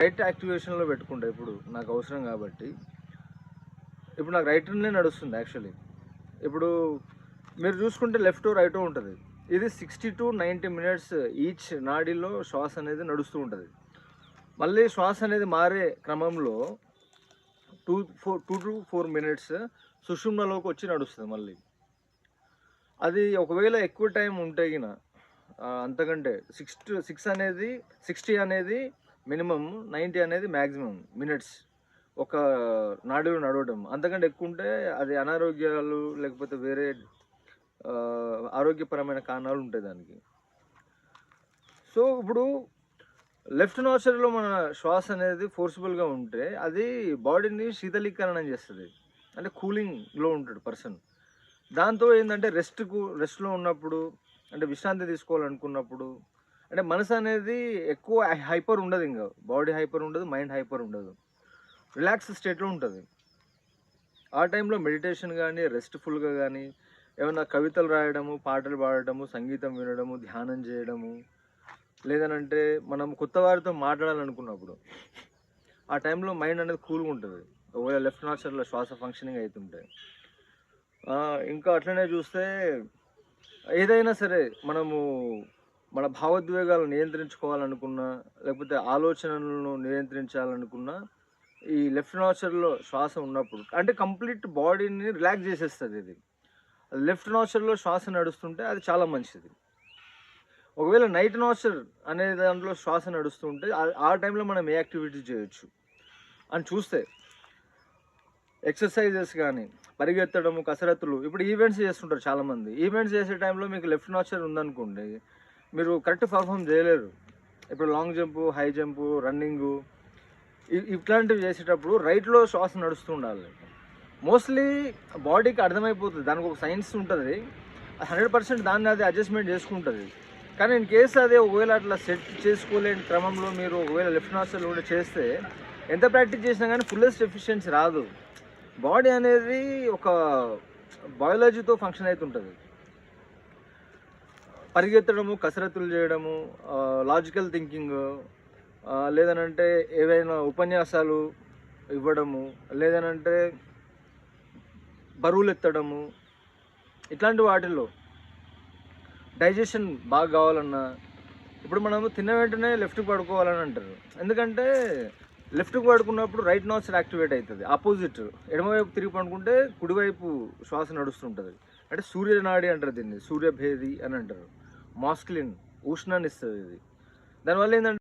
Right యాక్టివేషన్లో పెట్టుకుంటా ఇప్పుడు నాకు అవసరం కాబట్టి. ఇప్పుడు నాకు రైట్నే నడుస్తుంది యాక్చువల్లీ ఇప్పుడు మీరు చూసుకుంటే లెఫ్ట్ రైట్ ఉంటుంది. ఇది sixty to ninety minutes each నాడీలో శ్వాస అనేది నడుస్తూ ఉంటుంది. మళ్ళీ శ్వాస అనేది మారే క్రమంలో two four two to four minutes సుషుమ్నలోకి వచ్చి నడుస్తుంది మళ్ళీ. అది ఒకవేళ ఎక్కువ టైం ఉంటే అంతకంటే సిక్స్ టు సిక్స్ అనేది సిక్స్టీ అనేది మినిమం నైంటీ అనేది మ్యాక్సిమం మినిట్స్. ఒక నాడులో నడవడం అంతకంటే ఎక్కువ ఉంటే అది అనారోగ్యాలు లేకపోతే వేరే ఆరోగ్యపరమైన కారణాలు ఉంటాయి దానికి. సో ఇప్పుడు లెఫ్ట్ నోచర్లో మన శ్వాస అనేది ఫోర్సిబుల్గా ఉంటే అది బాడీని శీతలీకరణం చేస్తుంది. అంటే కూలింగ్లో ఉంటాడు పర్సన్. దాంతో ఏంటంటే రెస్ట్కు రెస్ట్లో ఉన్నప్పుడు అంటే విశ్రాంతి తీసుకోవాలనుకున్నప్పుడు అంటే మనసు అనేది ఎక్కువ హైపర్ ఉండదు ఇంకా. బాడీ హైపర్ ఉండదు మైండ్ హైపర్ ఉండదు. రిలాక్స్ స్టేట్లో ఉంటుంది. ఆ టైంలో మెడిటేషన్ కానీ రెస్ట్ఫుల్గా కానీ ఏమైనా కవితలు రాయడము పాటలు పాడటము సంగీతం వినడము ధ్యానం చేయడము లేదనంటే మనం కొత్త వారితో మాట్లాడాలనుకున్నప్పుడు ఆ టైంలో మైండ్ అనేది కూల్గా ఉంటుంది. ఒకవేళ లెఫ్ట్ నాచర్లో శ్వాస ఫంక్షనింగ్ అవుతుంటే ఇంకా అట్లనే చూస్తే ఏదైనా సరే మనము మన భావోద్వేగాలు నియంత్రించుకోవాలనుకున్నా లేకపోతే ఆలోచనలను నియంత్రించాలనుకున్నా ఈ లెఫ్ట్ నాచర్లో శ్వాస ఉన్నప్పుడు అంటే కంప్లీట్ బాడీని రిలాక్స్ చేసేస్తుంది ఇది. లెఫ్ట్ నాచర్లో శ్వాస నడుస్తుంటే అది చాలా మంచిది. ఒకవేళ నైట్ నాచర్ అనే దాంట్లో శ్వాస నడుస్తుంటే ఆ- టైంలో మనం ఏ యాక్టివిటీ చేయొచ్చు? అని చూస్తే ఎక్సర్సైజెస్ కానీ పరిగెత్తడము కసరత్తులు ఇప్పుడు ఈవెంట్స్ చేస్తుంటారు చాలామంది. ఈవెంట్స్ చేసే టైంలో మీకు లెఫ్ట్ నాచర్ ఉందనుకోండి మీరు కరెక్ట్ పర్ఫామ్ చేయలేరు. ఇప్పుడు long jump high jump running ఇట్లాంటివి చేసేటప్పుడు రైట్లో శ్వాస నడుస్తూ ఉండాలి. మోస్ట్లీ బాడీకి అర్థమైపోతుంది. దానికి ఒక సైన్స్ ఉంటుంది. హండ్రెడ్ పర్సెంట్ దాన్ని అది అడ్జస్ట్మెంట్ చేసుకుంటుంది. కానీ ఇన్ కేసు అదే ఒకవేళ అట్లా సెట్ చేసుకోలేని క్రమంలో మీరు ఒకవేళ లెఫ్ట్ నాస్టల్ కూడా చేస్తే ఎంత ప్రాక్టీస్ చేసినా కానీ ఫుల్లెస్ట్ ఎఫిషియన్సీ రాదు. బాడీ అనేది ఒక బయాలజీతో ఫంక్షన్ అవుతుంటుంది. పరిగెత్తడము కసరత్తులు చేయడము లాజికల్ థింకింగ్ లేదనంటే ఏవైనా ఉపన్యాసాలు ఇవ్వడము లేదనంటే బరువులు ఎత్తడము ఇట్లాంటి వాటిల్లో డైజెషన్ బాగా కావాలన్నా ఇప్పుడు మనము తిన్న వెంటనే లెఫ్ట్కి పడుకోవాలని అంటారు. ఎందుకంటే లెఫ్ట్కి పడుకున్నప్పుడు రైట్ నాచర్ యాక్టివేట్ అవుతుంది ఆపోజిట్ ఎడమవైపు తిరిగి పడుకుంటే కుడివైపు శ్వాస నడుస్తుంటుంది. అంటే సూర్యనాడి అంటారు దీన్ని. సూర్యభేది అని అంటారు. మాస్క్లిన్ ఉష్ణాన్ని ఇస్తుంది ఇది. దానివల్ల ఏంటంటే